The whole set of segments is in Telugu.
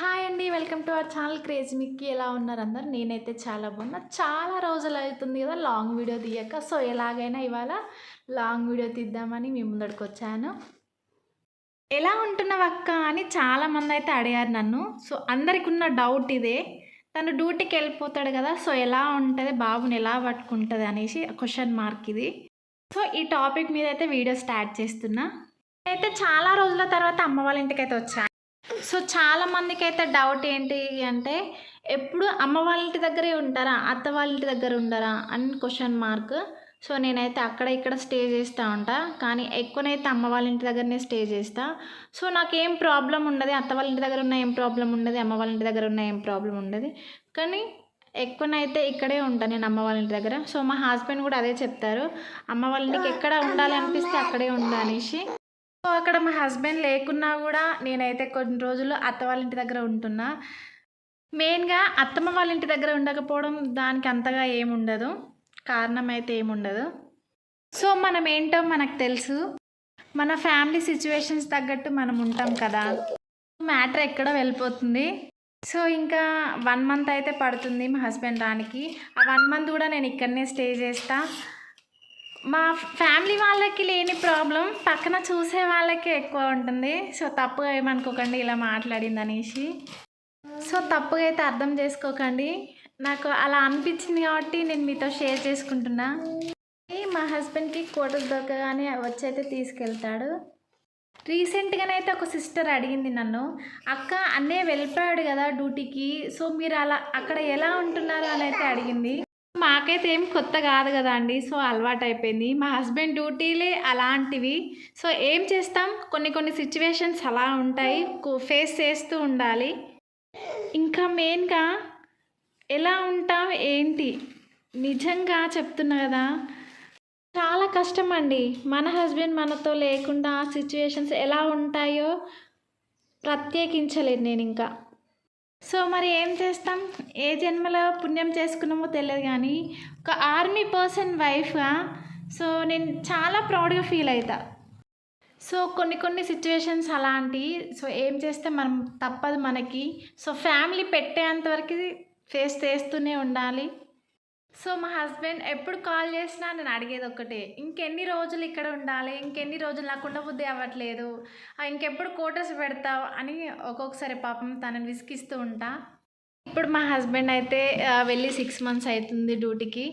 హాయ్ అండి welcome to our channel crazy Mickey. ఎలా ఉన్నారు అందరు? నేనైతే చాలా బాగున్నా. చాలా రోజులు అవుతుంది కదా లాంగ్ వీడియో తీయక. సో ఎలాగైనా ఇవాళ లాంగ్ వీడియో తీద్దామని మీ ముందడికి వచ్చాను. ఎలా ఉంటున్నావు అక్క అని చాలామంది అయితే అడిగారు నన్ను. సో అందరికి ఉన్న డౌట్ ఇదే. తను డ్యూటీకి వెళ్ళిపోతాడు కదా సో ఎలా ఉంటుంది బాబుని ఎలా పట్టుకుంటుంది అనేసి క్వశ్చన్ మార్క్ ఇది. సో ఈ టాపిక్ మీద అయితే వీడియో స్టార్ట్ చేస్తున్నా. అయితే చాలా రోజుల తర్వాత అమ్మ వాళ్ళ ఇంటికి అయితే వచ్చాను సో చాలా మందికి అయితే డౌట్ ఏంటి అంటే ఎప్పుడు అమ్మ వాళ్ళ ఇంటి దగ్గరే ఉంటారా? అత్త వాళ్ళ ఇంటి దగ్గర ఉండరా? అని క్వశ్చన్ మార్క్ సో నేనైతే అక్కడ ఇక్కడ స్టే చేస్తూ ఉంటా. కానీ ఎక్కువనైతే అమ్మ వాళ్ళ ఇంటి దగ్గరనే స్టే చేస్తా. సో నాకేం ప్రాబ్లం ఉండదు. అత్త వాళ్ళ ఇంటి దగ్గర ఉన్న ఏం ప్రాబ్లం ఉండదు. అమ్మ వాళ్ళ ఇంటి దగ్గర ఉన్న ఏం ప్రాబ్లం ఉండదు. కానీ ఎక్కువనైతే ఇక్కడే ఉంటాను నేను అమ్మ వాళ్ళ ఇంటి దగ్గర. సో మా హస్బెండ్ కూడా అదే చెప్తారు. అమ్మ వాళ్ళ ఇంటికి ఎక్కడ ఉండాలి అనిపిస్తే అక్కడే ఉండనేసి అనేసి. సో అక్కడ మా హస్బెండ్ లేకున్నా కూడా నేనైతే కొన్ని రోజులు అత్త వాళ్ళ ఇంటి దగ్గర ఉంటున్నా. మెయిన్గా అత్తమ్మ వాళ్ళ ఇంటి దగ్గర ఉండకపోవడం దానికి అంతగా ఏముండదు. కారణం అయితే ఏముండదు. సో మనం ఏంటో మనకు తెలుసు. మన ఫ్యామిలీ సిచ్యువేషన్స్ తగ్గట్టు మనం ఉంటాం కదా. మ్యాటర్ ఎక్కడో వెళ్ళిపోతుంది? సో ఇంకా వన్ మంత్ అయితే పడుతుంది మా హస్బెండ్ రానికి. ఆ వన్ మంత్ కూడా నేను ఇక్కడనే స్టే చేస్తాను మా ఫ్యామిలీ వాళ్ళకి లేని ప్రాబ్లం పక్కన చూసే వాళ్ళకే ఎక్కువ ఉంటుంది. సో తప్పుగా ఏమనుకోకండి ఇలా మాట్లాడింది అనేసి. సో తప్పుగా అయితే అర్థం చేసుకోకండి. నాకు అలా అనిపించింది కాబట్టి నేను మీతో షేర్ చేసుకుంటున్నా. మా హస్బెండ్కి కోటలు దొరకగానే వచ్చి అయితే తీసుకెళ్తాడు. రీసెంట్గానే అయితే ఒక సిస్టర్ అడిగింది నన్ను అక్క అన్నయ్య వెళ్ళిపోయాడు కదా డ్యూటీకి సో మీరు అలా అక్కడ ఎలా ఉంటున్నారు? అని అయితే అడిగింది. మాకైతే ఏం కొత్త కాదు కదా అండి. సో అలవాటు అయిపోయింది మా హస్బెండ్ డ్యూటీలే అలాంటివి. సో ఏం చేస్తాం? కొన్ని కొన్ని సిచ్యువేషన్స్ అలా ఉంటాయి. ఫేస్ చేస్తూ ఉండాలి. ఇంకా మెయిన్గా ఎలా ఉంటాం ఏంటి? నిజంగా చెప్తున్నా కదా. చాలా కష్టం అండి మన హస్బెండ్ మనతో లేకుండా సిచ్యువేషన్స్ ఎలా ఉంటాయో ప్రత్యేకించలేదు నేను ఇంకా సో మరి ఏం చేస్తాం? ఏ జన్మలో పుణ్యం చేసుకున్నామో తెలియదు కానీ ఒక ఆర్మీ పర్సన్ వైఫ్గా సో నేను చాలా ప్రౌడ్గా ఫీల్ అవుతా సో కొన్ని కొన్ని సిచ్యువేషన్స్ అలాంటివి సో ఏం చేస్తే మనం తప్పదు మనకి. సో ఫ్యామిలీ పెట్టేంతవరకు ఫేస్ చేస్తూనే ఉండాలి. సో మా హస్బెండ్ ఎప్పుడు కాల్ చేసినా నేను అడిగేది ఒకటే ఇంకెన్ని రోజులు ఇక్కడ ఉండాలి? ఇంకెన్ని రోజులు నాకు ఉండబుద్ధి అవ్వట్లేదు? ఇంకెప్పుడు కోటర్స్ పెడతావు? అని ఒక్కొక్కసారి పాపం తనని విసిగిస్తూ ఉంటా. ఇప్పుడు మా హస్బెండ్ అయితే వెళ్ళి సిక్స్ మంత్స్ అవుతుంది డ్యూటీకి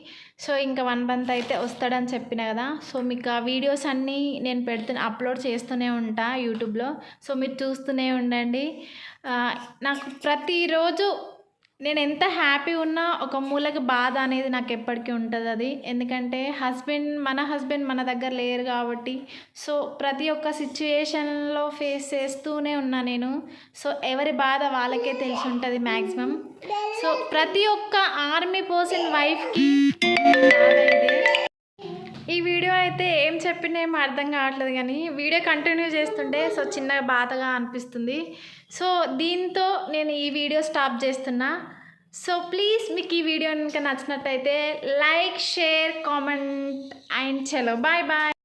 సో ఇంకా వన్ మంత్ అయితే వస్తాడని చెప్పిన కదా. సో మీకు ఆ వీడియోస్ అన్నీ నేను పెడుతూ అప్లోడ్ చేస్తూనే ఉంటా యూట్యూబ్లో సో మీరు చూస్తూనే ఉండండి. నాకు ప్రతిరోజు నేను ఎంత హ్యాపీ ఉన్నా ఒక మూలకి బాధ అనేది నాకు ఎప్పటికీ ఉంటుంది అది. ఎందుకంటే హస్బెండ్ మన హస్బెండ్ మన దగ్గర లేరు కాబట్టి. సో ప్రతి ఒక్క సిచ్యుయేషన్లో ఫేస్ చేస్తూనే ఉన్నా నేను. సో ఎవరి బాధ వాళ్ళకే తెలిసి ఉంటుంది మ్యాక్సిమం సో ప్రతి ఒక్క ఆర్మీ పర్సన్ వైఫ్కి అయితే ఏం చెప్పినా ఏం అర్థం కావట్లేదు కానీ వీడియో కంటిన్యూ చేస్తుంటే సో చిన్నగా బాధగా అనిపిస్తుంది. సో దీంతో నేను ఈ వీడియో స్టాప్ చేస్తున్నా. సో ప్లీజ్ మీకు ఈ వీడియో కనుక నచ్చినట్టయితే లైక్ షేర్ కామెంట్ అండ్ చలో బాయ్ బాయ్